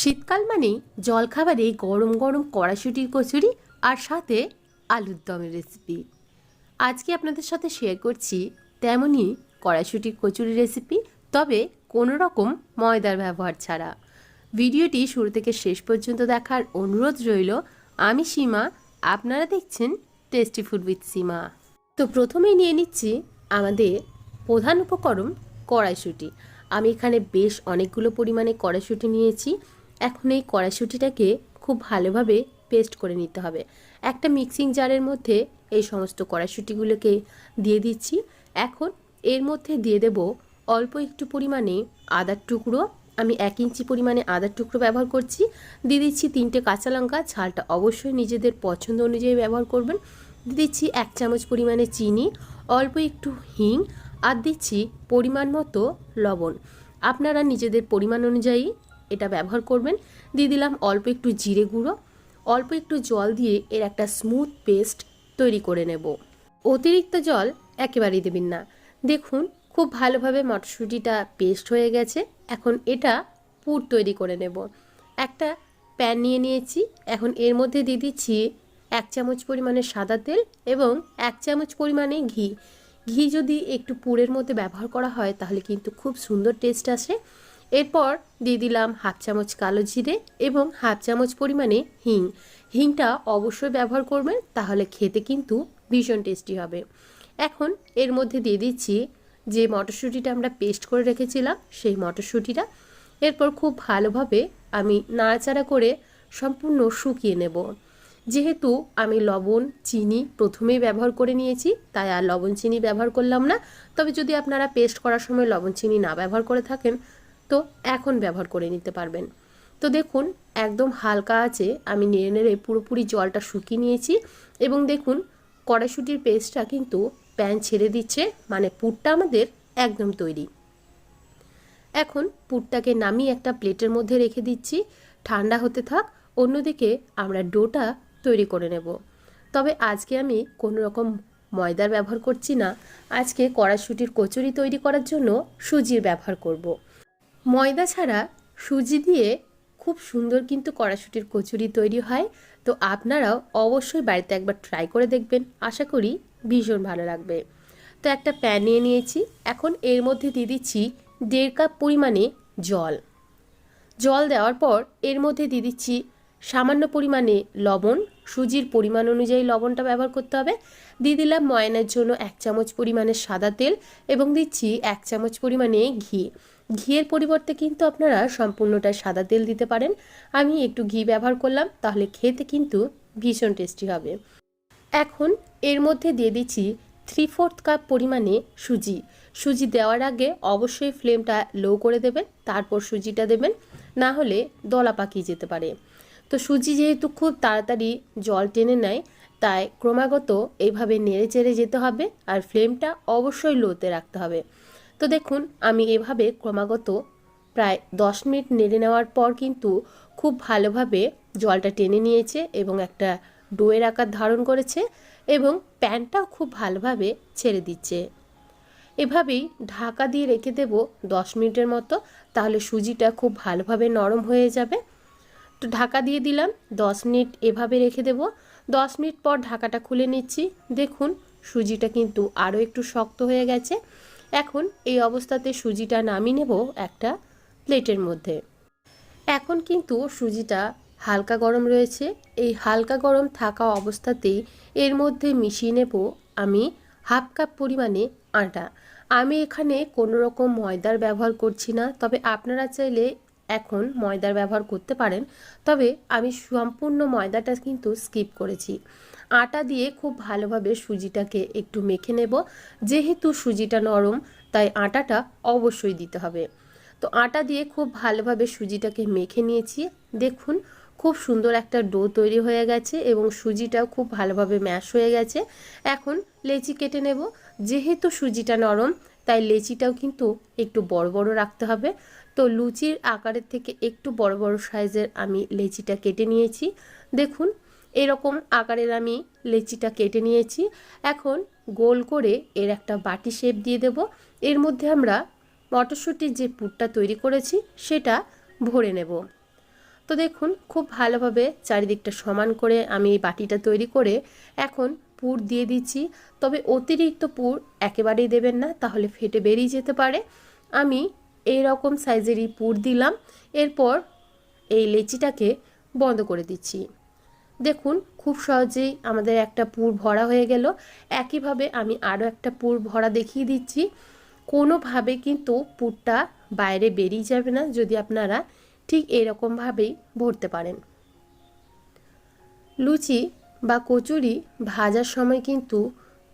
শীতকাল মানেই জলখাবারে গরম গরম কড়াশুটির কচুরি আর সাথে আলুর দমের রেসিপি আজকে আপনাদের সাথে শেয়ার করছি তেমনই কড়াশুটির কচুরি রেসিপি তবে কোনো রকম ময়দার ব্যবহার ছাড়া। ভিডিওটি শুরু থেকে শেষ পর্যন্ত দেখার অনুরোধ রইল, আমি সীমা, আপনারা দেখছেন টেস্টি ফুড উইথ সীমা। তো প্রথমেই নিয়ে নিচ্ছি আমাদের প্রধান উপকরণ কড়াইশুঁটি। আমি এখানে বেশ অনেকগুলো পরিমাণে কড়াইশুঁটি নিয়েছি এখন এই কড়াইশুঁটিটাকে খুব ভালোভাবে পেস্ট করে নিতে হবে। একটা মিক্সিং জারের মধ্যে এই সমস্ত কড়াইশুঁটিগুলোকে দিয়ে দিচ্ছি। এখন এর মধ্যে দিয়ে দেব অল্প একটু পরিমাণে আদার টুকরো। আমি এক ইঞ্চি পরিমাণে আদার টুকরো ব্যবহার করছি। দিয়ে দিচ্ছি তিনটে কাঁচা লঙ্কা, ঝালটা অবশ্যই নিজেদের পছন্দ অনুযায়ী ব্যবহার করবেন। দিয়ে দিচ্ছি এক চামচ পরিমাণে চিনি, অল্প একটু হিং, আর দিচ্ছি পরিমাণ মতো লবণ। আপনারা নিজেদের পরিমাণ অনুযায়ী এটা ব্যবহার করবেন। দিয়ে দিলাম অল্প একটু জিরে গুঁড়ো। অল্প একটু জল দিয়ে এর একটা স্মুথ পেস্ট তৈরি করে নেব। অতিরিক্ত জল একেবারেই দেবেন না। দেখুন, খুব ভালোভাবে মটরশুঁটিটা পেস্ট হয়ে গেছে। এখন এটা পুর তৈরি করে নেব। একটা প্যান নিয়ে নিয়েছি। এখন এর মধ্যে দিয়ে দিচ্ছি এক চামচ পরিমাণে সাদা তেল এবং এক চামচ পরিমাণে ঘি। ঘি যদি একটু পুরের মধ্যে ব্যবহার করা হয়, তাহলে কিন্তু খুব সুন্দর টেস্ট আসে। এরপর দিয়ে দিলাম হাফ চামচ কালো জিরে এবং হাফ চামচ পরিমাণে হিং। হিংটা অবশ্যই ব্যবহার করবেন, তাহলে খেতে কিন্তু ভীষণ টেস্টি হবে। এখন এর মধ্যে দিয়ে দিচ্ছি যে মটরশুঁটিটা আমরা পেস্ট করে রেখেছিলাম, সেই মটরশুঁটিটা। এরপর খুব ভালোভাবে আমি নাড়াচাড়া করে সম্পূর্ণ শুকিয়ে নেব। যেহেতু আমি লবণ, চিনি প্রথমেই ব্যবহার করে নিয়েছি, তাই আর লবণ, চিনি ব্যবহার করলাম না। তবে যদি আপনারা পেস্ট করার সময় লবণ, চিনি না ব্যবহার করে থাকেন তো এখন ব্যবহার করে নিতে পারবেন। তো দেখুন, একদম হালকা আছে, আমি নেড়ে নেড়ে পুরোপুরি জলটা শুকিয়ে নিয়েছি এবং দেখুন, কড়াইশুটির পেস্টটা কিন্তু প্যান ছেড়ে দিচ্ছে মানে পুরটা আমাদের একদম তৈরি। এখন পুরটাকে নামিয়ে একটা প্লেটের মধ্যে রেখে দিচ্ছি, ঠান্ডা হতে থাক, অন্যদিকে আমরা ডোটা তৈরি করে নেব। তবে আজকে আমি কোনো রকম ময়দার ব্যবহার করছি না, আজকে কড়াইশুটির কচুরি তৈরি করার জন্য সুজির ব্যবহার করব। ময়দা ছাড়া সুজি দিয়ে খুব সুন্দর কিন্তু কড়াশুটির কচুরি তৈরি হয়। তো আপনারাও অবশ্যই বাড়িতে একবার ট্রাই করে দেখবেন। আশা করি ভীষণ ভালো লাগবে। তো একটা প্যান নিয়ে নিয়েছি। এখন এর মধ্যে দিয়ে দিচ্ছি দেড় কাপ পরিমাণে জল। জল দেওয়ার পর এর মধ্যে দিয়ে দিচ্ছি সামান্য পরিমাণে লবণ। সুজির পরিমাণ অনুযায়ী লবণটা ব্যবহার করতে হবে। দিয়ে দিলাম ময়নের জন্য এক চামচ পরিমাণে সাদা তেল এবং দিচ্ছি এক চামচ পরিমাণে ঘি। ঘিয়ের পরিবর্তে কিন্তু আপনারা সম্পূর্ণটা সাদা তেল দিতে পারেন। আমি একটু ঘি ব্যবহার করলাম, তাহলে খেতে কিন্তু ভীষণ টেস্টি হবে। এখন এর মধ্যে দিয়ে দিচ্ছি থ্রি ফোর্থ কাপ পরিমাণে সুজি। সুজি দেওয়ার আগে অবশ্যই ফ্লেমটা লো করে দেবেন, তারপর সুজিটা দেবেন, না হলে দলা পাকিয়ে যেতে পারে। তো সুজি যেহেতু খুব তাড়াতাড়ি জল টেনে নেয়, তাই ক্রমাগত এইভাবে নেড়ে চেড়ে যেতে হবে, আর ফ্লেমটা অবশ্যই লোতে রাখতে হবে। তো দেখুন, আমি এভাবে ক্রমাগত প্রায় দশ মিনিট নেড়ে নেওয়ার পর কিন্তু খুব ভালোভাবে জলটা টেনে নিয়েছে এবং একটা ডোয়ের আকার ধারণ করেছে এবং প্যানটাও খুব ভালোভাবে ছেড়ে দিচ্ছে। এভাবেই ঢাকা দিয়ে রেখে দেব দশ মিনিটের মতো, তাহলে সুজিটা খুব ভালোভাবে নরম হয়ে যাবে। তো ঢাকা দিয়ে দিলাম, দশ মিনিট এভাবে রেখে দেব। দশ মিনিট পর ঢাকাটা খুলে নিচ্ছি। দেখুন, সুজিটা কিন্তু আরও একটু শক্ত হয়ে গেছে। এখন এই অবস্থাতে সুজিটা নামিয়ে নেব একটা প্লেটের মধ্যে। এখন কিন্তু সুজিটা হালকা গরম রয়েছে। এই হালকা গরম থাকা অবস্থাতেই এর মধ্যে মিশিয়ে নেব আমি হাফ কাপ পরিমাণে আটা। আমি এখানে কোনো রকম ময়দার ব্যবহার করছি না, তবে আপনারা চাইলে এখন ময়দার ব্যবহার করতে পারেন, তবে আমি সম্পূর্ণ ময়দাটা কিন্তু স্কিপ করেছি। আটা দিয়ে খুব ভালোভাবে সুজিটাকে একটু মেখে নেব। যেহেতু সুজিটা নরম, তাই আটাটা অবশ্যই দিতে হবে। তো আটা দিয়ে খুব ভালোভাবে সুজিটাকে মেখে নিয়েছি। দেখুন, খুব সুন্দর একটা ডো তৈরি হয়ে গেছে এবং সুজিটাও খুব ভালোভাবে ম্যাশ হয়ে গেছে। এখন লেচি কেটে নেব। যেহেতু সুজিটা নরম, তাই লেচিটাও কিন্তু একটু বড় বড় রাখতে হবে। তো লুচির আকারের থেকে একটু বড় বড় সাইজের আমি লেচিটা কেটে নিয়েছি। দেখুন, এরকম আকারের আমি লেচিটা কেটে নিয়েছি। এখন গোল করে এর একটা বাটি শেপ দিয়ে দেব। এর মধ্যে আমরা মটরশুঁটির যে পুরটা তৈরি করেছি, সেটা ভরে নেব। তো দেখুন, খুব ভালোভাবে চারিদিকটা সমান করে আমি এই বাটিটা তৈরি করে এখন পুর দিয়ে দিচ্ছি। তবে অতিরিক্ত পুর একেবারেই দেবেন না, তাহলে ফেটে বেরিয়ে যেতে পারে। আমি এই রকম সাইজেরই পুর দিলাম। এরপর এই লেচিটাকে বন্ধ করে দিচ্ছি। দেখুন, খুব সহজেই আমাদের একটা পুর ভরা হয়ে গেল। একইভাবে আমি আরও একটা পুর ভরা দেখিয়ে দিচ্ছি। কোনোভাবে কিন্তু পুরটা বাইরে বেরিয়ে যাবে না, যদি আপনারা ঠিক এরকমভাবেই ভরতে পারেন। লুচি বা কচুরি ভাজার সময় কিন্তু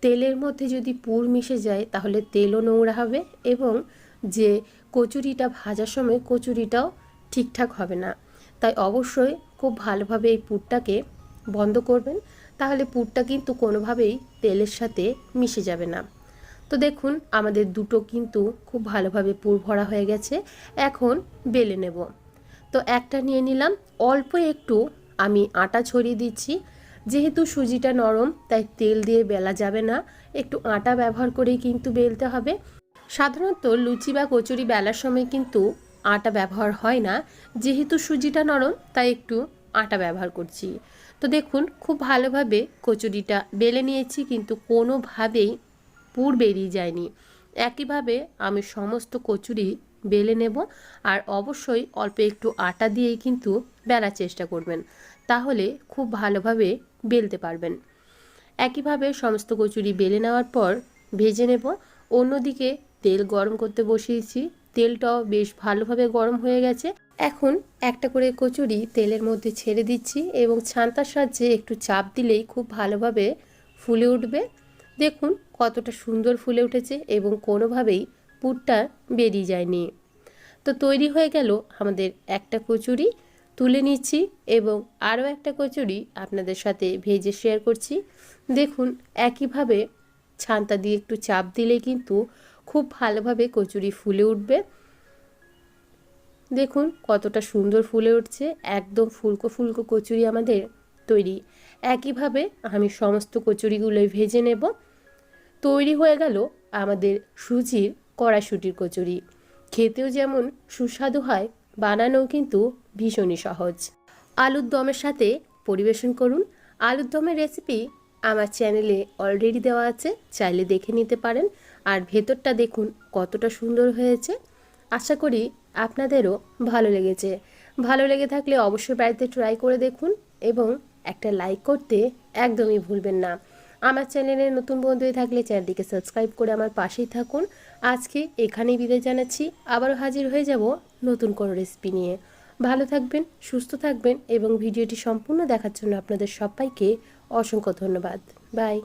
তেলের মধ্যে যদি পুর মিশে যায়, তাহলে তেলও নোংরা হবে এবং যে কচুরিটা ভাজার সময় কচুরিটাও ঠিকঠাক হবে না। তাই অবশ্যই খুব ভালোভাবে এই পুরটাকে বন্ধ করবেন। তাহলে পুরটা কিন্তু কোনোভাবেই তেলের সাথে মিশে যাবে না। তো দেখুন, আমাদের দুটো কিন্তু খুব ভালোভাবে পুর ভরা হয়ে গেছে। এখন বেলে নেব। তো একটা নিয়ে নিলাম। অল্প একটু আমি আটা ছড়িয়ে দিচ্ছি। যেহেতু সুজিটা নরম, তাই তেল দিয়ে বেলা যাবে না। একটু আটা ব্যবহার করেই কিন্তু বেলতে হবে। সাধারণত লুচি বা কচুরি বেলার সময় কিন্তু আটা ব্যবহার হয় না। যেহেতু সুজিটা নরম, তাই একটু আটা ব্যবহার করছি। তো দেখুন, খুব ভালোভাবে কচুরিটা বেলে নিয়েছি, কিন্তু কোনোভাবেই পুর বেরিয়ে যায়নি। একইভাবে আমি সমস্ত কচুরি বেলে নেব আর অবশ্যই অল্প একটু আটা দিয়েই কিন্তু বেলার চেষ্টা করবেন। তাহলে খুব ভালোভাবে বেলতে পারবেন। একইভাবে সমস্ত কচুরি বেলে নেওয়ার পর ভেজে নেব। অন্যদিকে তেল গরম করতে বসিয়েছি। তেলটাও বেশ ভালোভাবে গরম হয়ে গেছে। এখন একটা করে কচুরি তেলের মধ্যে ছেড়ে দিচ্ছি এবং ছান্তার সাহায্যে একটু চাপ দিলেই খুব ভালোভাবে ফুলে উঠবে। দেখুন কতটা সুন্দর ফুলে উঠেছে এবং কোনোভাবেই পুরটা বেরিয়ে যায়নি। তো তৈরি হয়ে গেল আমাদের একটা কচুরি। তুলে নিচ্ছি এবং আরও একটা কচুরি আপনাদের সাথে ভেজে শেয়ার করছি। দেখুন একইভাবে ছান্তা দিয়ে একটু চাপ দিলে কিন্তু খুব ভালোভাবে কচুরি ফুলে উঠবে। দেখুন কতটা সুন্দর ফুলে উঠছে, একদম ফুলকো ফুলকো কচুরি আমাদের তৈরি। একইভাবে আমি সমস্ত কচুরিগুলোই ভেজে নেব। তৈরি হয়ে গেল আমাদের সুজির কড়াশুটির কচুরি। খেতেও যেমন সুস্বাদু হয়, বানানোও কিন্তু ভীষণই সহজ। আলুর দমের সাথে পরিবেশন করুন। আলুর দমের রেসিপি আমার চ্যানেলে অলরেডি দেওয়া আছে, চাইলে দেখে নিতে পারেন। আর ভেতরটা দেখুন, কতটা সুন্দর হয়েছে। আশা করি আপনাদেরও ভালো লেগেছে। ভালো লেগে থাকলে অবশ্যই বাড়িতে ট্রাই করে দেখুন এবং একটা লাইক করতে একদমই ভুলবেন না। আমার চ্যানেলে নতুন বন্ধু হয়ে থাকলে চ্যানেলটিকে সাবস্ক্রাইব করে আমার পাশেই থাকুন। আজকে এখানেই বিদায় জানাচ্ছি। আবারও হাজির হয়ে যাব নতুন কোনো রেসিপি নিয়ে। ভালো থাকবেন, সুস্থ থাকবেন এবং ভিডিওটি সম্পূর্ণ দেখার জন্য আপনাদের সবাইকে অসংখ্য ধন্যবাদ। বাই।